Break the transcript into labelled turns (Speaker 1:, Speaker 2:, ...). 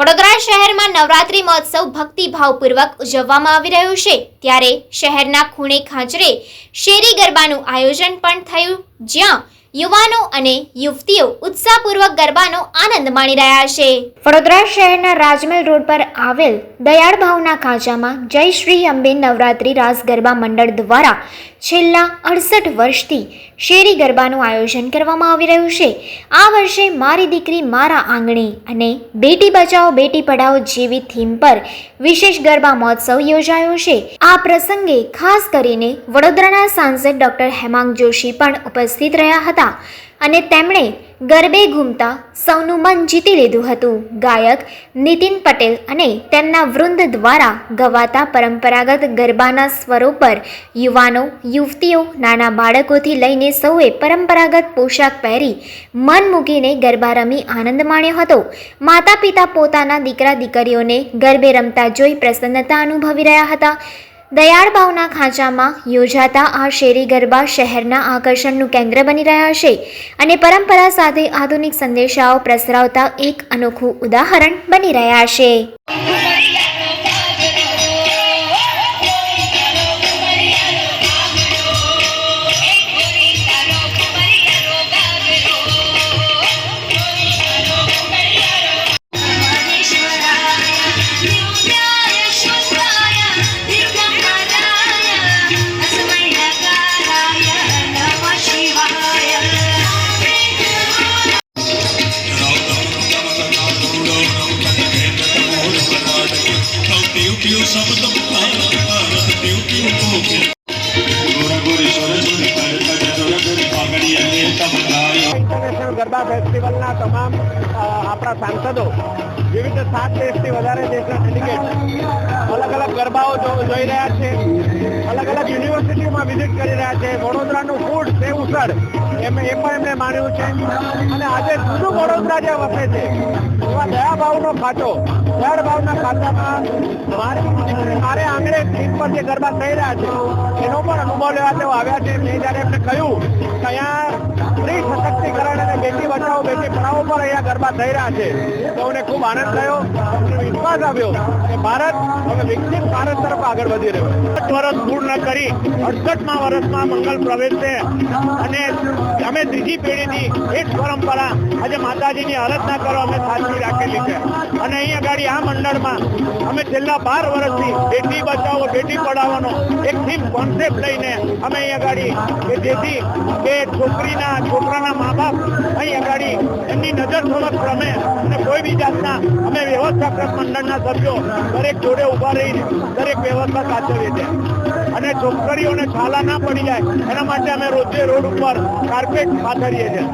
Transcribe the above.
Speaker 1: વડોદરા શહેરમાં નવરાત્રી મહોત્સવ ભક્તિભાવપૂર્વક ઉજવવામાં આવી રહ્યો છે. ત્યારે શહેરના ખૂણે ખાંચરે શેરી ગરબાનું આયોજન પણ થયું, જ્યાં યુવાનો અને યુવતીઓ ઉત્સાહપૂર્વક ગરબાનો આનંદ માણી રહ્યા છે. વડોદરા શહેરના રાજમહેલ રોડ પર આવેલ દયાળ ભાવના ખાંચામાં જય શ્રી અંબે નવરાત્રી રાસ ગરબા મંડળ દ્વારા છેલ્લા અડસઠ વર્ષથી શેરી ગરબાનું આયોજન કરવામાં આવી રહ્યું છે. આ વર્ષે મારી દીકરી મારા આંગણે અને બેટી બચાવો બેટી પઢાઓ જેવી થીમ પર વિશેષ ગરબા મહોત્સવ યોજાયો છે. આ પ્રસંગે ખાસ કરીને વડોદરાના સાંસદ ડોક્ટર હેમાંગ જોશી પણ ઉપસ્થિત રહ્યા હતા. અને તેમણે ગરબે ઘૂમતા સૌનું મન જીતી લીધું હતું. ગાયક નીતિન પટેલ અને તેમના વૃંદ દ્વારા ગવાતા પરંપરાગત ગરબાના સ્વરો પર યુવાનો, યુવતીઓ, નાના બાળકોથી લઈને સૌએ પરંપરાગત પોશાક પહેરી મન મૂકીને ગરબા રમી આનંદ માણ્યો હતો. માતા પિતા પોતાના દીકરા દીકરીઓને ગરબે રમતા જોઈ પ્રસન્નતા અનુભવી રહ્યા હતા. દયાળ ભાવના ખાંચામાં યોજાતા આ શેરી ગરબા શહેરના આકર્ષણનું કેન્દ્ર બની રહ્યા છે અને પરંપરા સાથે આધુનિક સંદેશાઓ પ્રસરાવતા એક અનોખું ઉદાહરણ બની રહ્યા છે.
Speaker 2: પિયું શબ્દ પિયું પિયું ભોગે. ગોર ગોર, સોર સોર કર કર જોર જોર પાગડી અને
Speaker 3: ઇન્ટરનેશનલ ગરબા ફેસ્ટિવલના તમામ આપણા સાંસદો વિવિધ સાત દેશથી વધારે દેશના સિન્ડિકેટ અલગ અલગ ગરબાઓ જોઈ રહ્યા છે. યુનિવર્સિટીઓમાં વિઝિટ કરી રહ્યા છે. વડોદરાનું ફૂડ સેવુસર એમ એ પણ એમણે માન્યું છે. અને આજે જુદું વડોદરા જે વસે છે, એવા દયાભાવનો ખાતો દયાળભાવના ખાતામાં મારી, મારે આંગણે સ્ક્રીન પર જે ગરબા થઈ રહ્યા છે, એનો પણ અનુભવ લેવા તેઓ આવ્યા છે. મેં જ્યારે એમને કહ્યું કે અહીંયા સ્ત્રી સશક્તિકરણ બેટી બચાવો, બેટી પઢાવો પર અહીંયા ગરબા થઈ રહ્યા છે. મને ખૂબ આનંદ થયો વિશ્વાસ આવ્યો કે ભારત હવે વિકસિત ભારત તરફ આગળ વધી રહ્યો છે. વર્ષ પૂર્ણ કરી, અડસઠમાં વર્ષમાં મંગલ પ્રવેશશે. અને અમે ત્રીજી પેઢીની એ જ પરંપરા, આજે માતાજીની આરાધના કરવા અમે સાચવી રાખેલી છે. અને અહીંયા આગળ આ મંડળમાં અમે છેલ્લા બાર વર્ષથી બેટી બચાવો, બેટી પઢાવવાનો એક થીમ કોન્સેપ્ટ લઈને અમે અહીંયા આગળ કે જેથી કે છોકરીના, છોકરાના મા બાપ અહીંયા આગળ એમની નજર સમક્ષ રમે અને કોઈ બી જાતના અમે વ્યવસ્થાપક મંડળના સભ્યો દરેક જોડે ઊભા રહીને દરેક વ્યવસ્થા સાચવીએ છીએ અને છોકરીઓને છાલા ના પડી જાય એના માટે અમે રોજે રોડ ઉપર કાર્પેટ પાથરીએ છીએ.